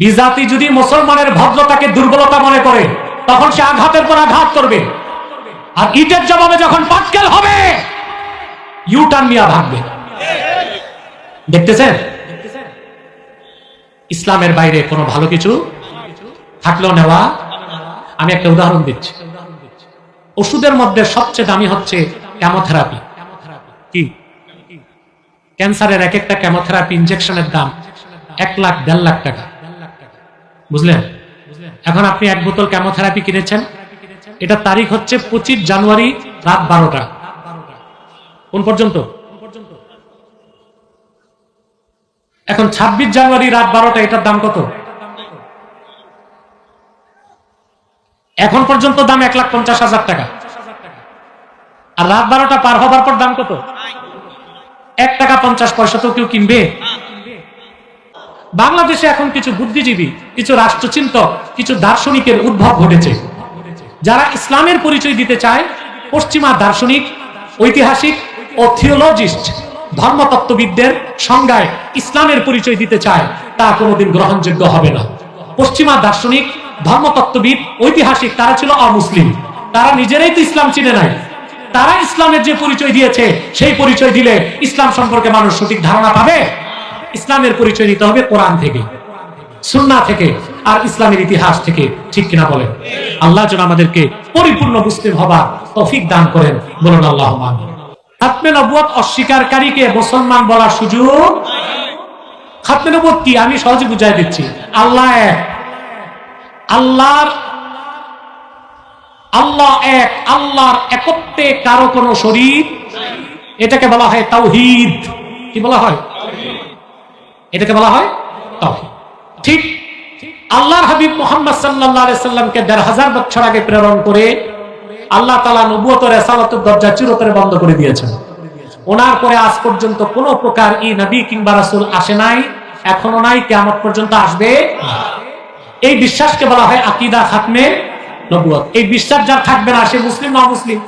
বিজাতি যদি মুসলমানের ভদ্রতাকে দুর্বলতা মনে করে, তখন সে আঘাতের পর আঘাত করবে। আর ইটের জবাবে যখন পাটকেল হবে ইউটার্ন নিয়ে ভাগবে। দেখতেছেন? ইসলামের বাইরে কোনো ভালো কিছু থাকলেও নেওয়া? আমি একটা উদাহরণ দিচ্ছি। ওষুধের মধ্যে সবচেয়ে দামি হচ্ছে কেমোথেরাপি কি? ক্যান্সারের এক একটা কেমোথেরাপি ইনজেকশনের দাম এক লাখ, দেড় লাখ টাকা। বুঝলেন? এখন আপনি এক বোতল কেমোথেরাপি কিনেছেন। এটা তারিখ হচ্ছে পঁচিশ জানুয়ারি রাত বারোটা। কোন পর্যন্ত? এখন ছাব্বিশ জানুয়ারি রাত বারোটা, এটার দাম কত? এখন পর্যন্ত দাম এক লাখ পঞ্চাশ হাজার টাকা। আর রাত বারোটা পার হবার পর দাম কত? এক টাকা পঞ্চাশ পয়সা তো কেউ কিনবে। বাংলাদেশে এখন কিছু বুদ্ধিজীবী, কিছু রাষ্ট্রচিন্তক, কিছু দার্শনিকের উদ্ভব ঘটেছে। যারা ইসলামের পরিচয় দিতে চায়, পশ্চিমা দার্শনিক, ঐতিহাসিক ও থিওলজিস্ট, ধর্মতত্ত্ববিদদের সংজ্ঞায় ইসলামের পরিচয় দিতে চায়, তা কোনোদিন গ্রহণযোগ্য হবে না। পশ্চিমা দার্শনিক, ধর্মতত্ত্ববিদ, ঐতিহাসিক তারা ছিল অমুসলিম। তারা নিজেরাই তো ইসলাম চিনে নাই। তারা ইসলামের যে পরিচয় দিয়েছে, সেই পরিচয় দিলে ইসলাম সম্পর্কে মানুষ সঠিক ধারণা পাবে? ইসলামের পরিচয় দিতে হবে কোরআন থেকে সুন্না থেকে, আর ইসলামের ইতিহাস থেকে। ঠিক কিনা বলেন? আল্লাহ যেন আমাদেরকে পরিপূর্ণ মুসলিম হবার তৌফিক দান করেন। বলুন আল্লাহ অস্বীকারীকে মুসলমান বলার সুযোগ? কি? আমি সহজে বুঝাই দিচ্ছি। আল্লাহ এক। আল্লাহর, আল্লাহ এক। আল্লাহর একত্বে কারও কোনো শরীর, এটাকে বলা হয় তাওহিদ। কি বলা হয়? এটাকে বলা হয় ঠিক আল্লাহর হাবিব মোহাম্মদ আলাইহি সাল্লামকে দেড় হাজার বছর আগে প্রেরণ করে আল্লাহ তালা নবুয়ত ও দরজা চিরতরে বন্ধ করে দিয়েছেন। ওনার পরে আজ পর্যন্ত কোন প্রকার ই নবী কিংবা রাসুল আসে নাই, এখনও নাই, কিয়ামত পর্যন্ত আসবে এই বিশ্বাসকে বলা হয় আকিদা খাতমে নবুয়ত। এই বিশ্বাস যার থাকবে না, সে মুসলিম না মুসলিম